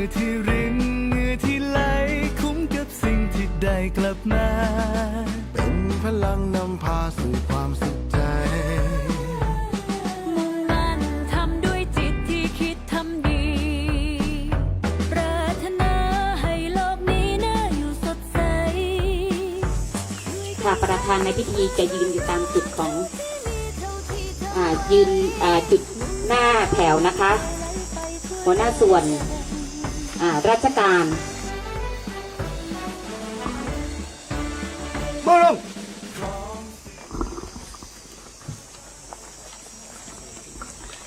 อที่รินเหงื่อที่ไหลคุ้มกับสิ่งที่ได้กลับมา เป็นพลังนำพาสู่ความสุขใจ มุ่งมั่นทำด้วยจิตที่คิดทำดี ปรารถนาให้โลกนี้น่าอยู่สดใส ค่ะประธานในพิธีจะยืนอยู่ตามจุดของอ่ายืนอ่าจุดหน้าแถวนะคะ หัวหน้าส่วนอ่า ราชการ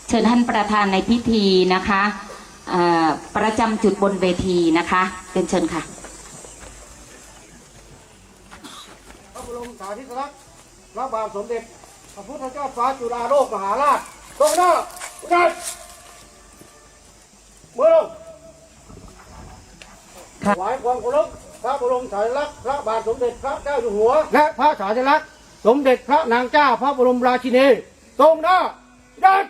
เชิญท่านประธานในพิธีนะคะอ่าประจำจุดบนเวทีนะคะเป็นเชิญค่ะพระบรมสาธิสลักษณ์พระบาทสมเด็จพระพุทธเจ้าฟ้าจุฬาโลกมหาราชตรงหน้าดันมือลง ถวายความเคารพพระบรมสารีลักษณ์พระบาทสมเด็จพระเจ้าอยู่หัว และพระสารีลักษณ์สมเด็จพระนางเจ้าพระบรมราชินีตรงหน้าดัน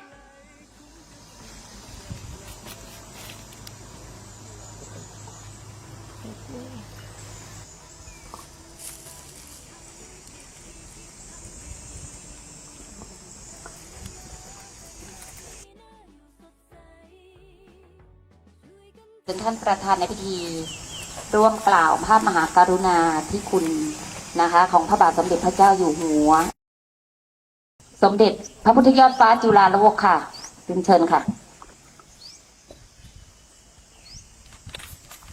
เป็นท่านประธานในพิธี ร่วมกล่าวพระมหากรุณาธิคุณนะคะ ของพระบาทสมเด็จพระเจ้าอยู่หัว สมเด็จพระพุทธยอดฟ้าจุฬาโลกค่ะเป็นเชิญค่ะ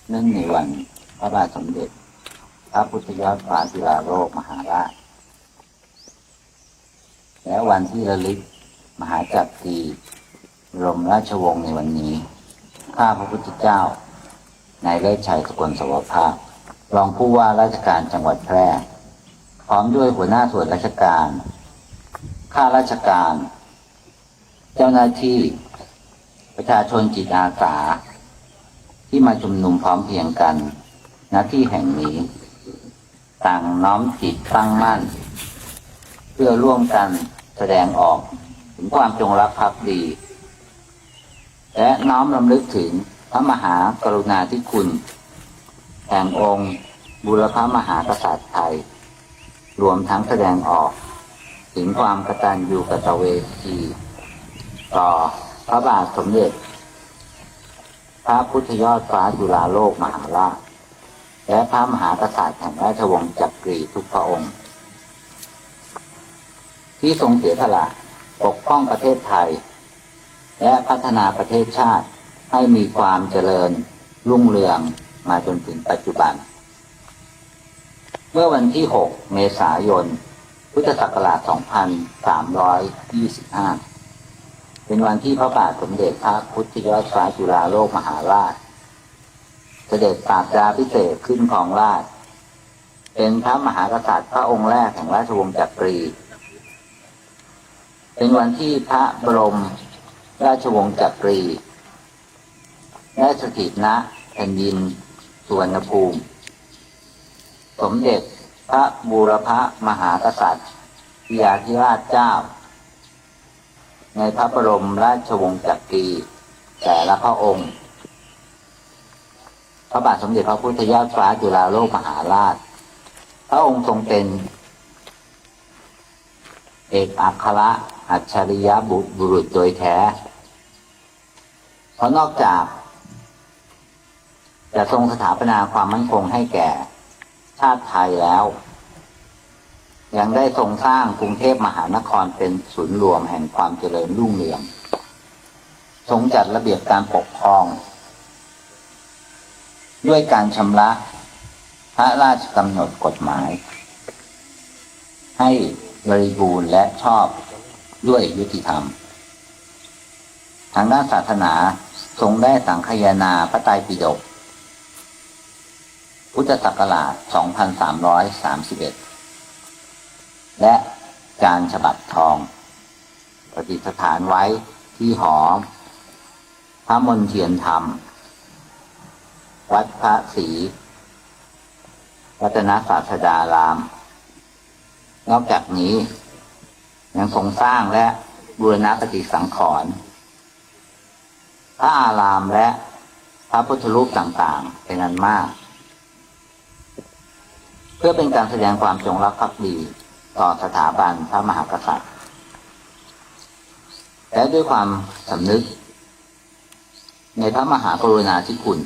เนื่องในวันพระบาทสมเด็จ พระพุทธยอดฟ้าจุฬาโลกมหาราช และวันที่ระลึกมหาจักรีรมราชวงศ์ในวันนี้ ข้าพระพุทธเจ้า นายเลิศชัยสกลสวภาพรองผู้ว่าราชการจังหวัดแพร่ พร้อมด้วยหัวหน้าส่วนราชการ ข้าราชการ เจ้าหน้าที่ ประชาชนจิตอาสา ที่มาชุมนุมพร้อมเพียงกันณที่แห่งนี้ ต่างน้อมจิตตั้งมั่น เพื่อร่วมกันแสดงออก ถึงความจงรักภักดี และน้อมรำลึกถึง พระมหากรุณาธิคุณ แห่งองค์บุรพมหากษัตริย์ไทย รวมทั้งแสดงออก ถึงความกตัญญูกตเวทีต่อพระบาทสมเด็จ พระพุทธยอดฟ้าจุฬาโลกมหาราช และพระมหากษัตริย์แห่งราชวงศ์จักรีทุกพระองค์ ที่ทรงเสียสละปกป้องประเทศไทย และพัฒนาประเทศชาติ ให้มีความเจริญรุ่งเรืองมาจนถึงปัจจุบัน เมื่อวันที่ 6 เมษายน พุทธศักราช 2325 เป็นวันที่พระบาทสมเด็จพระพุทธยอดฟ้าจุฬาโลกมหาราช เสด็จปราบดาพิเศษขึ้นของราช เป็นพระมหากษัตริย์พระองค์แรกแห่งราชวงศ์จักรี เป็นวันที่พระบรมราชวงศ์จักรี ได้สถิตณแผ่นดินสุวรรณภูมิ สมเด็จพระบูรพมหากษัตริย์พิยาธิราชเจ้า ในพระบรมราชวงศ์จักรีแต่ละพระองค์ พระบาทสมเด็จพระพุทธยอดฟ้าจุฬาโลกมหาราช พระองค์ทรงเป็น เอกอัครอัจฉริยบุบุรุษโดยแท้ เพราะนอกจาก จะทรงสถาปนาความมั่นคงให้แก่ ชาติไทยแล้ว ยังได้ทรงสร้างกรุงเทพมหานครเป็นศูนย์รวมแห่งความเจริญรุ่งเรือง ทรงจัดระเบียบการปกครอง ด้วยการชำระพระราชกำหนดกฎหมาย ให้บริบูรณ์และชอบด้วยยุติธรรม ทางด้านศาสนาทรงได้สังคายนาพระไตรปิฎก พุทธศักราช 2331 และจานฉบับทองประดิษฐานไว้ที่หอ พระมนเทียนธรรม วัดพระศรีรัตนศาสดาราม นอกจากนี้ ยังทรงสร้างและบูรณปฏิสังขรณ์พระอารามและพระพุทธรูปต่างๆ เป็นอันมาก เพื่อเป็นการแสดงความจงรักภักดีต่อสถาบันพระมหากษัตริย์และด้วยความสำนึก ในพระมหากรุณาธิคุณ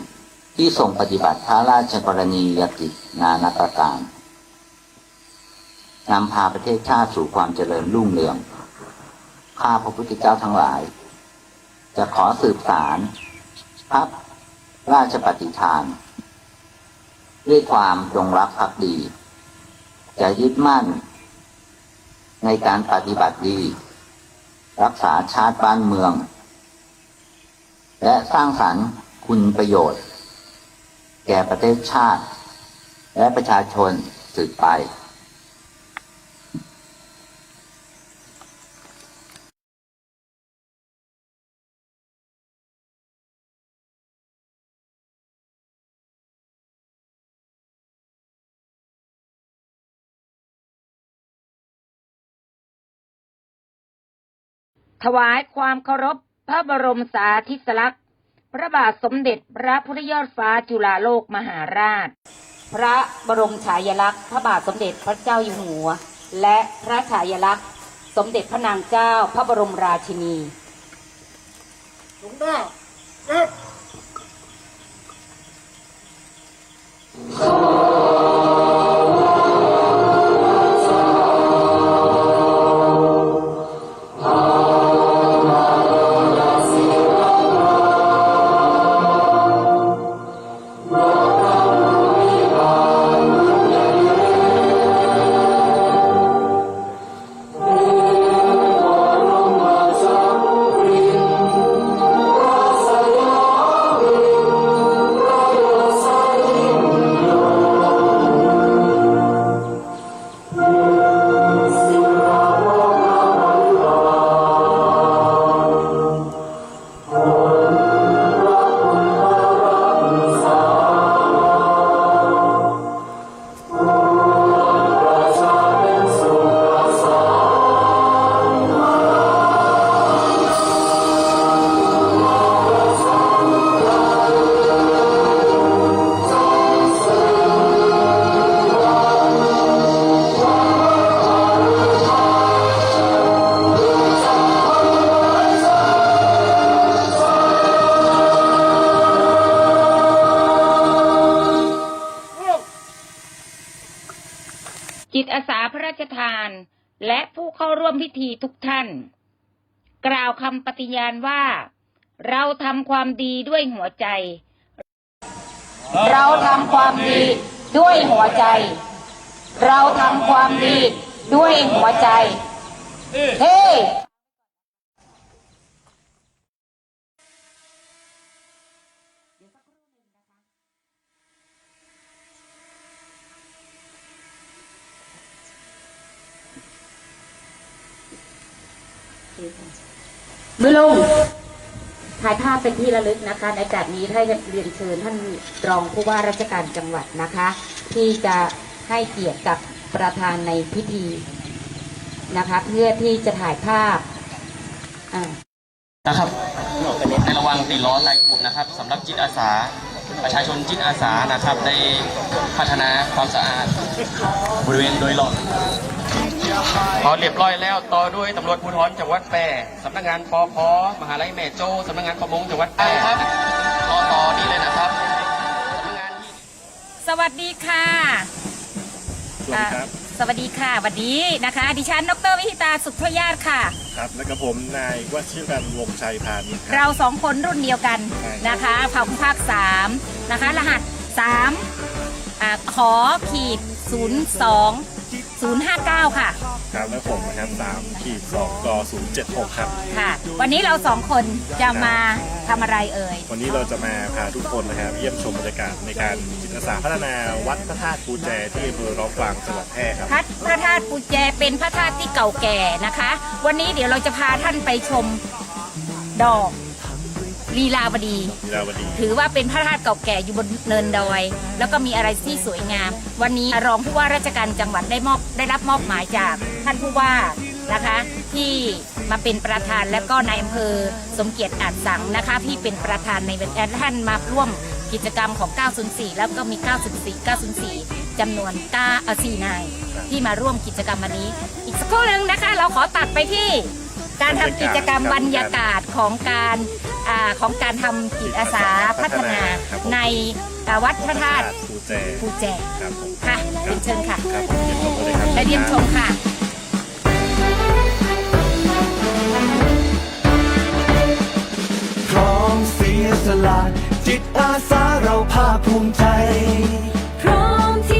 ที่ทรงปฏิบัติพระราชกรณียกิจนานาประการนำพาประเทศชาติสู่ความเจริญรุ่งเรือง ข้าพระพุทธเจ้าทั้งหลาย จะขอสืบสารพระราชปฏิฐาน ด้วยความจงรักภักดี จะยึดมั่น ในการปฏิบัติดี รักษาชาติบ้านเมือง และสร้างสรรค์คุณประโยชน์ แก่ประเทศชาติ และประชาชนสืบไป ถวายความเคารพพระบรมสาธิสลักษณ์พระบาทสมเด็จพระพุทธยอดฟ้าจุฬาโลกมหาราช พระบรมฉายาลักษณ์พระบาทสมเด็จพระเจ้าอยู่หัว และพระฉายาลักษณ์สมเด็จพระนางเจ้าพระบรมราชินีตรงหน้าครับ ทาน และผู้เข้าร่วมพิธีทุกท่าน กล่าวคำปฏิญาณว่า เราทำความดีด้วยหัวใจ เราทำความดีด้วยหัวใจ เราทำความดีด้วยหัวใจเฮ้ มือลงถ่ายภาพเป็นที่ระลึกนะคะ ในจากนี้ให้เรียนเชิญท่านรองผู้ว่าราชการจังหวัดนะคะ ที่จะให้เกียรติกับประธานในพิธีนะคะ เพื่อที่จะถ่ายภาพอ่านะครับในระวังติดล้อไตรกลุ่มนะครับสำหรับจิตอาสา ประชาชนจิตอาสานะครับได้พัฒนาความสะอาด บริเวณโดยรอบ พอเรียบร้อยแล้วต่อด้วยตำรวจภูธรจังหวัดแพร่สำนักงานปพมหาลัยแม่โจ้สำนักงานประมงจังหวัดแพร่ครับต่อต่อนี่เลยนะครับสำนักงานที่สวัสดีค่ะอ่าสวัสดีค่ะวันนี้นะคะ ดิฉันดรวิหิตาสุขทยาตค่ะ ครับแล้วก็ผมนายวชิรันวงชัยพานิชคเรารับสองคนรุ่นเดียวกันใช่ นะคะเผ่าภาคสามนะคะ รหัสสามอ่าขอขีดศูนย์สอง 059 ค่ะ ครับและผมนะครับ3ขีด2ก076ครับ ค่ะ วันนี้เราสองคนจะมาทำอะไรเอ่ย วันนี้เราจะมาพาทุกคนนะครับ เยี่ยมชมบรรยากาศในการจิตอาสาพัฒนาวัดพระธาตุปูแจที่อำเภอร้องกวางจังหวัดแพร่ครับ พัดพระธาตุปูแจเป็นพระธาตุที่เก่าแก่นะคะ วันนี้เดี๋ยวเราจะพาท่านไปชมดอก ลีลาวดี ลีลาวดี ถือว่าเป็นพระธาตุเก่าแก่อยู่บนเนินดอย แล้วก็มีอะไรที่สวยงาม วันนี้รองผู้ว่าราชการจังหวัดได้มอบได้รับมอบหมายจากท่านผู้ว่านะคะที่มาเป็นประธานและก็นายอำเภอสมเกียรติอาจสังนะคะที่เป็นประธานในวันและท่านมาร่วมกิจกรรมของ 904 แล้วก็มี 904 904จำนวน9เอ่อ4นายที่มาร่วมกิจกรรมวันนี้ อีกสักครู่หนึ่งนะคะ เราขอตัดไปที่ การทำกิจกรรมบรรยากาศของการอาของการทำจิตอาสาพัฒนาในอ่าวัดพระธาตุปูแจภูแจครับผมค่ะเรียนเชิญค่ะครับผมเยี่ยมชมกันเลยครับ และเรียนชมค่ะ พร้อมเสียสละจิตอาสาเราภาคภูมิใจ พร้อมที่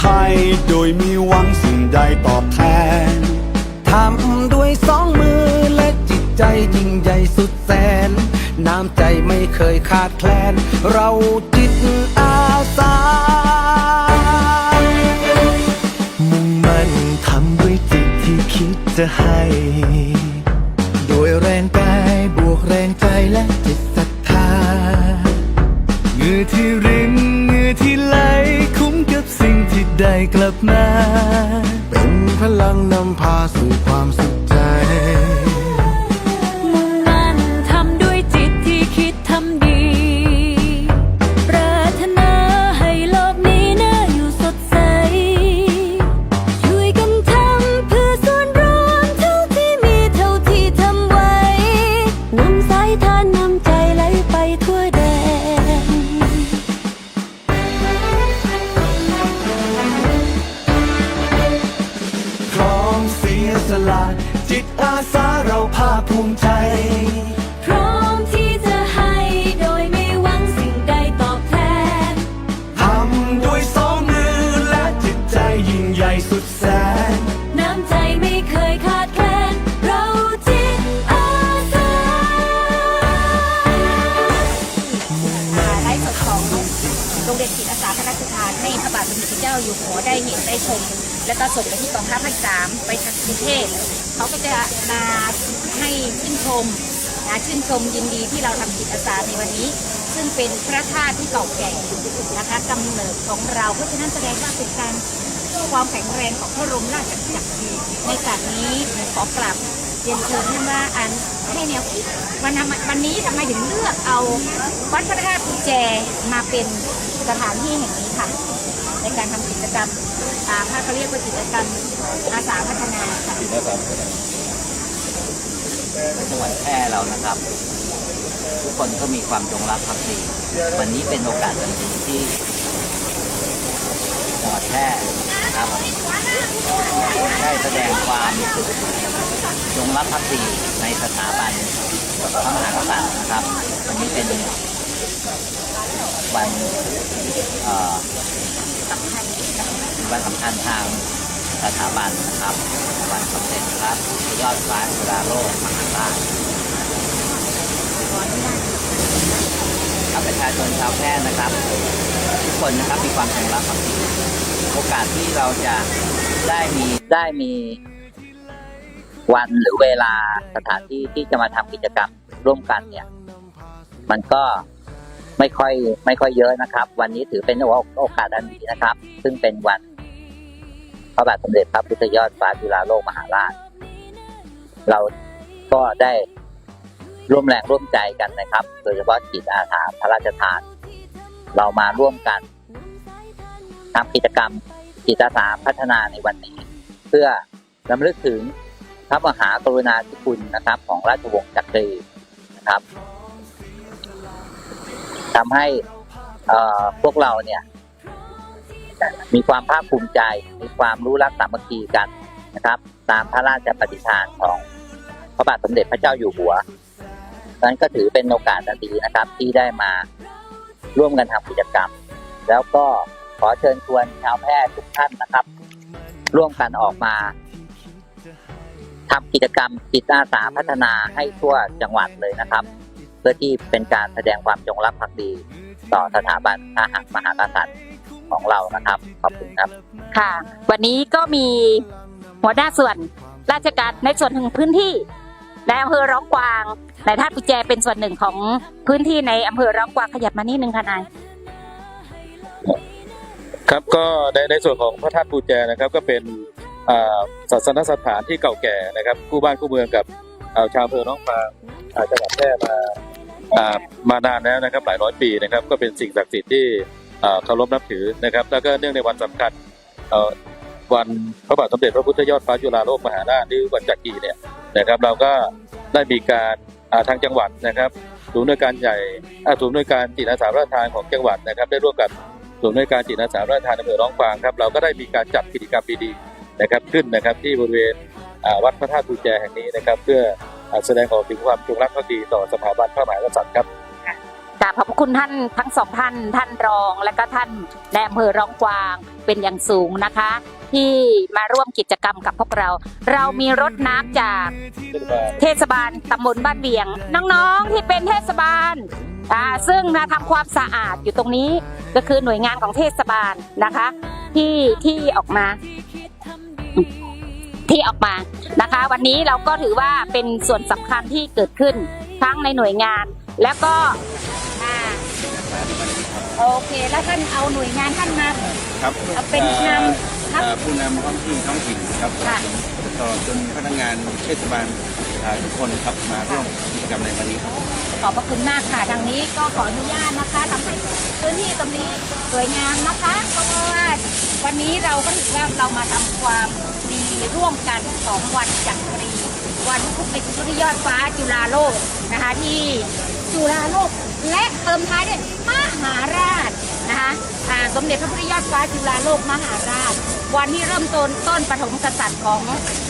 ให้โดยมีหวังสิ่งใดตอบแทน ทำด้วยสองมือและจิตใจยิ่งใหญ่สุดแสน น้ำใจไม่เคยขาดแคลน เราจิตอาสา มุ่งมั่นทำด้วยจิตที่คิดจะให้ แล้วก็ส่งไปที่กองทัพภาคสามไปทางกรุงเทพเขาก็จะมาให้ชื่นชมนะชื่นชมยินดีที่เราทำจิตอาสาในวันนี้ ซึ่งเป็นพระธาตุที่เก่าแก่นะคะกำเนิดของเราเพราะฉะนั้นแสดงว่าเป็นการความแข็งแรงของพระรมราชจักรีในการนี้ขอกราบเรียนเชิญท่านว่าอันให้แนวคิดวันนำวันนี้ทำไมถึงเลือกเอาวัดพระธาตุกุญแจมาเป็น สถานที่แห่งนี้ค่ะ ในการทำกิจกรรมอ่าถ้าเขาเรียกว่ากิจกรรมอาสาพัฒนาค่ะจังหวัดแพร่เรานะครับ ทุกคนก็มีความจงรักภักดีวันนี้เป็นโอกาสอันดีที่จังหวัดแพร่นะครับได้แสดงความจงรักภักดีในสถาบันพระมหากษัตริย์นะครับวันนี้เป็น วันวันสำคัญทางสถาบันนะครับ วันสมเด็จพระยอดฟ้าจุฬาโลกมหาราชครับประชาชนชาวแพร่นะครับ ทุกคนนะครับมีความจงรักภักดีโอกาสที่เราจะได้มีได้มีวันหรือเวลาสถานที่ที่จะมาทำกิจกรรมร่วมกันเนี่ย มันก็ ไม่ค่อยไม่ค่อยเยอะนะครับ วันนี้ถือเป็นโอกาสอันดีนะครับ ซึ่งเป็นวันพระบาทสมเด็จพระพุทธยอดฟ้าจุฬาโลกมหาราช เราก็ได้ร่วมแรงร่วมใจกันนะครับ โดยเฉพาะจิตอาสาพระราชทาน เรามาร่วมกันทำกิจกรรมจิตอาสาพัฒนาในวันนี้ เพื่อรำลึกถึงพระมหากรุณาธิคุณนะครับ ของราชวงศ์จักรีนะครับ ทำให้พวกเราเนี่ยมีความภาคภูมิใจ มีความรู้รักสามัคคีกันนะครับ ตามพระราชปฏิญาณของพระบาทสมเด็จพระเจ้าอยู่หัวนั้นก็ถือเป็นโอกาสดีนะครับ ที่ได้มาร่วมกันทำกิจกรรม แล้วก็ขอเชิญชวนชาวแพร่ทุกท่านนะครับ ร่วมกันออกมาทำกิจกรรมจิตอาสาพัฒนาให้ทั่วจังหวัดเลยนะครับ เพื่อที่เป็นการแสดงความจงรักภักดี ต่อสถาบันทหารมหากษัตริย์ของเรานะครับ ขอบคุณครับ ค่ะ วันนี้ก็มีหัวหน้าส่วนราชการในส่วนของพื้นที่ในอำเภอร้องกวางในท่าตุกุญแจเป็นส่วนหนึ่งของพื้นที่ในอำเภอร้องกวางขยับมานิดนึงค่ะนายครับก็ในในส่วนของพระธาตุปูแจนะครับก็เป็นอ่าศาสนสถานที่เก่าแก่นะครับ คู่บ้านคู่เมืองกับอ่าชาวอำเภอน้องฟางอ่าจังหวัดแพร่มาอ่า มานานแล้วนะครับหลายร้อยปีนะครับ ก็เป็นสิ่งศักดิ์สิทธิ์ที่เคารพนับถือนะครับ แล้วก็เนื่องในวันสำคัญวันพระบาทสมเด็จพระพุทธยอดฟ้าจุฬาโลกมหาราชหรือวันจักรีเนี่ยนะครับ เราก็ได้มีการาทางจังหวัดนะครับศูนย์หน่วยการใหญ่อ่าศูนย์หน่วยการจิตอาสาพระราชทานของจังหวัดนะครับ ได้ร่วมกับศูนย์นวยการจิตอาสาพระราชทานอำเภอร้องฟางครับเราก็ได้มีการจัดกิจกรรมดีๆนะครับขึ้นนะครับที่บริเวณวัดพระธาตุภูแจแห่งนี้นะครับ เพื่อ แสดงออกถึงความจงรักภักดีต่อสถาบันพระมหากษัตริย์ครับกราบขอบพระคุณท่านทั้งสองท่านท่านรองและก็ท่านในอำเภอร้องกวางเป็นอย่างสูงนะคะ ที่มาร่วมกิจกรรมกับพวกเรา เรามีรถน้ำจากเทศบาลตำบลบ้านเวียง น้องๆที่เป็นเทศบาลซึ่งมาทำความสะอาดอยู่ตรงนี้ก็คือหน่วยงานของเทศบาลนะคะ ที่ที่ออกมา ที่ออกมานะคะ วันนี้เราก็ถือว่าเป็นส่วนสำคัญที่เกิดขึ้นทั้งในหน่วยงาน แล้วก็อ่าโอเคแล้วท่านเอาหน่วยงานท่านมาครับเอาเป็นนำครับเอ่อผู้นำท้องที่ท้องถิ่นครับค่ะต่อจนพนักงานเทศบาลอ่าทุกคนครับมาร่วมกิจกรรมในวันนี้ครับขอบพระคุณมากค่ะทางนี้ก็ขออนุญาตนะคะทำให้พื้นที่ตรงนี้สวยงามนะคะเพราะว่าวันนี้เราก็ถือว่าเรามาทำความดี ร่วมกันของวันจักรี วันพุทธพุทธยอดฟ้าจุฬาโลกนะคะที่จุฬาโลกและเติมท้ายด้วยมหาราชนะคะสมเด็จพระพุทธยอดฟ้าจุฬาโลกมหาราช วันที่เริ่มต้นต้นปฐมกษัตริย์ของ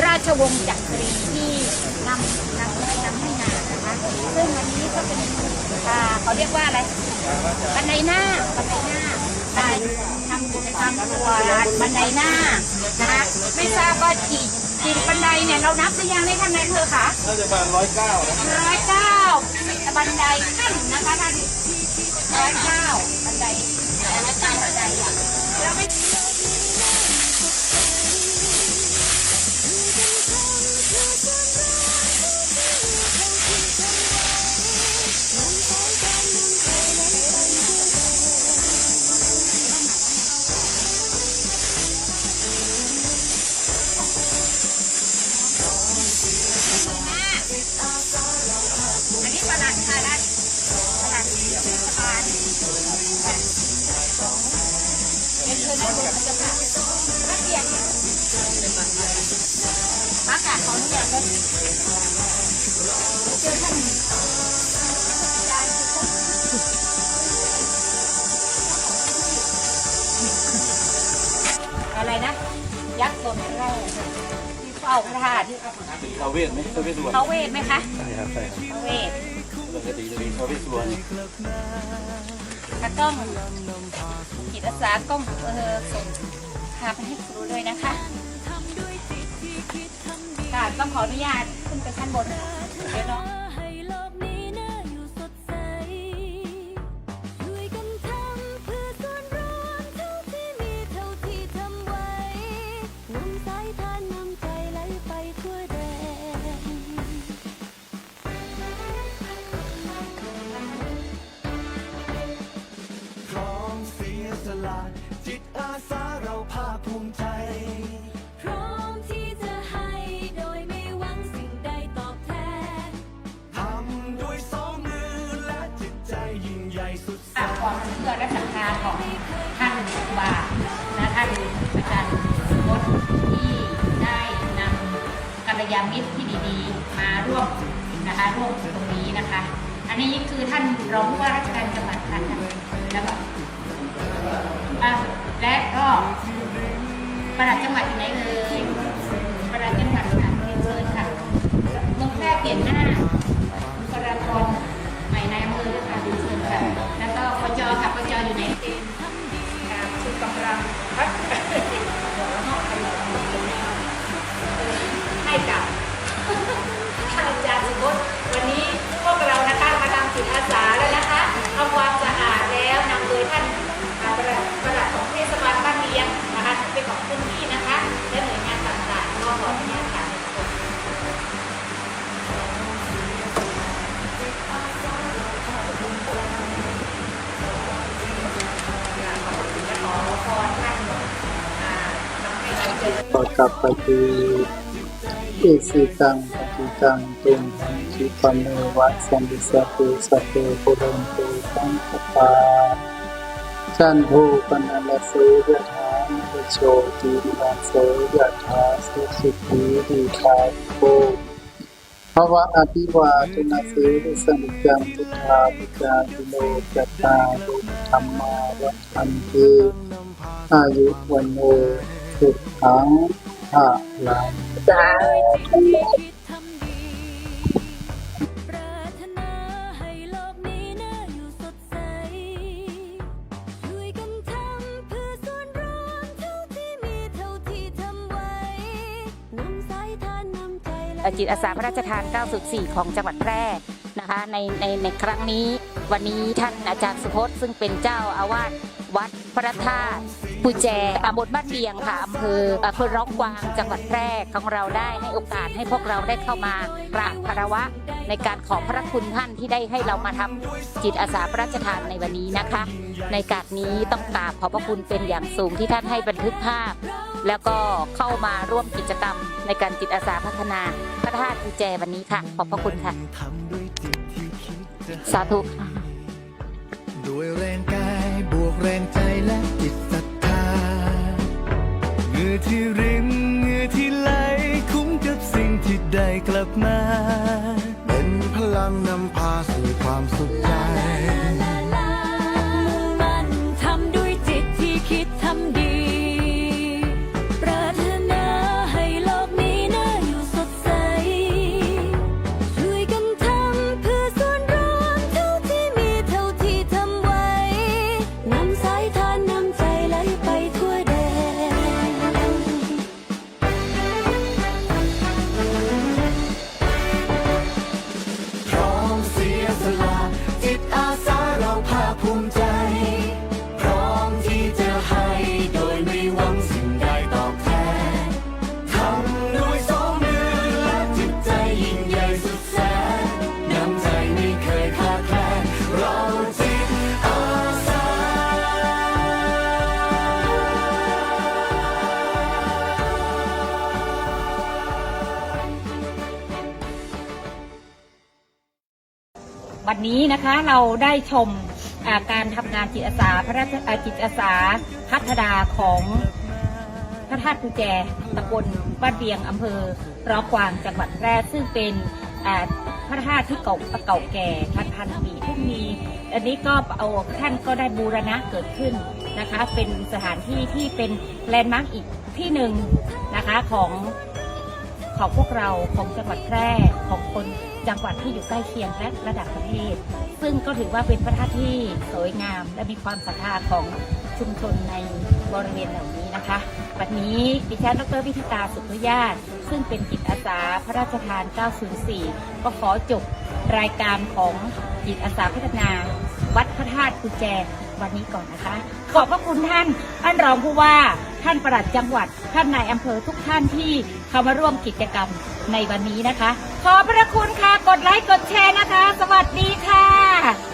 ราชวงศ์จักรีที่นำนำนำให้มานะคะซึ่งวันนี้ก็เป็นเขาเรียกว่าอะไรบันไดหน้าบันไดหน้า ได้ทำกิจกรรมตัวบันไดหน้านะคะไม่ทราบว่ากี่กี่บันไดเนี่ยเรานับหรือยังในท่านนายอำเภอคะน่าจะประมาณร้อยเก้าร้อยเก้าบันไดขั้นนะคะท่านร้อยเก้า ค่ะขออนุญาตครับเจอท่านอาจารย์สุพจน์อะไรนะ ยักษ์ตนแรกที่เฝ้าพระธาตุเราเวทไหมเราเวทสุวรรณเขาเวทไหมคะใช่ครับใช่ครับเขาเวทปกติจะมีเราเวทสุวรรณตากล้องจิตอาสากล้องเออส่งพาไปให้ครูด้วยนะคะ ค่ะ ต้องขออนุญาตขึ้นไปชั้นบนเดี๋ยวน้องให้โลกนี้น่าอยู่สดใสช่วยกันทำเนรวมเท่าที่มีเท่าที่ทำไว้นำสายทานนำใจไหลไปทั่วแดนพร้อมเสียสละจิตอาสาเราภาคภู ของท่านครูบาและท่านอาจารย์พจน์ที่ได้นำกัลยาณมิตรที่ดีๆ มาร่วมนะคะร่วมตรงนี้นะคะ อันนี้คือท่านรองผู้ว่าราชการจังหวัดท่านแล้วก็อะและก็ประหลัดจังหวัดอยู่ไหนเลยประหลัดจังหวัดค่ะเรียนเชิญค่ะเมืองแพร่เปลี่ยนหน้าบุคลากร ปปฏิอิสิตังปฏิตังตุมหังคิปเมวะสันติสพเพสัพเพปุเรนตุสังคปาจันโทปนัลโสยะถามโชติราโสยะถาสุสุขีดีคาโภภวะอภิวาทนาเสริสนิจังทุธาปิจาติโลจตตารุธรรมาวัฏันติอายุวันโนสุขัง คิดทำดีปรารถนาให้โลกนี้น่าสดใสช่วยกันสาจิตอาสาพระราชทาน 904 ของจังหวัดแพร่นะคะในในในครั้งนี้ วันนี้ท่านอาจารย์สุพจน์ซึ่งเป็นเจ้าอาวาสวัดพระธาตุ ปูแจตำบลบ้านเบียงค่ะอำเภออำเภอร้องกวางจังหวัดแพร่ของเราได้ให้โอกาสให้พวกเราได้เข้ามากราบคารวะ ในการขอบพระคุณท่านที่ได้ให้เรามาทำจิตอาสาพระราชทานในวันนี้นะคะ ในการนี้ต้องกราบขอบพระคุณเป็นอย่างสูงที่ท่านให้บันทึกภาพ แล้วก็เข้ามาร่วมกิจกรรม ในการจิตอาสาพัฒนาพระธาตุกุแจวันนี้ค่ะ ขอบพระคุณค่ะทำด้วยจิตที่คิดจะสาธุด้วยแรงกายบวกแรงใจและจิตศรัทธาเห งื่อที่ริมเหงื่อที่ไหลคุ้มกับสิ่งที่ได้กลับมา เป็นพลังนำพาสู่ความสุขใจ วันนี้นะคะเราได้ชมการทำงานจิตอาสาพระราชจิตอาสาพัฒนาของพระธาตุกุแจตำบลบ้านเบียงอำเภอร้องกวางจังหวัดแพร่ซึ่งเป็นพระธาตุที่เก่าเก่าแก่พันพันปีที่มี อันนี้ก็เอาท่านก็ได้บูรณะเกิดขึ้นนะคะ เป็นสถานที่ที่เป็นแลนด์มาร์กอีกที่หนึ่งนะคะของของพวกเราของจังหวัดแพร่ของคน จังหวัดที่อยู่ใกล้เคียงและระดับประเทศ ซึ่งก็ถือว่าเป็นพระธาตุที่สวยงาม และมีความศรัทธาของชุมชนในบริเวณเหล่านี้นะคะวันนี้ดิฉันดรพิธิตาสุขญาตซึ่งเป็นจิตอาสาพระราชทาน 904 ก็ขอจบรายการของจิตอาสาพัฒนา วัดพระธาตุกุญแจวันนี้ก่อนนะคะ ขอบพระคุณท่านท่านรองผู้ว่า ท่านประหลัดจังหวัด ท่านนายอำเภอทุกท่านที่เข้ามาร่วมกิจกรรมในวันนี้นะคะ ขอบพระคุณค่ะ กดไลค์ กดแชร์นะคะ สวัสดีค่ะ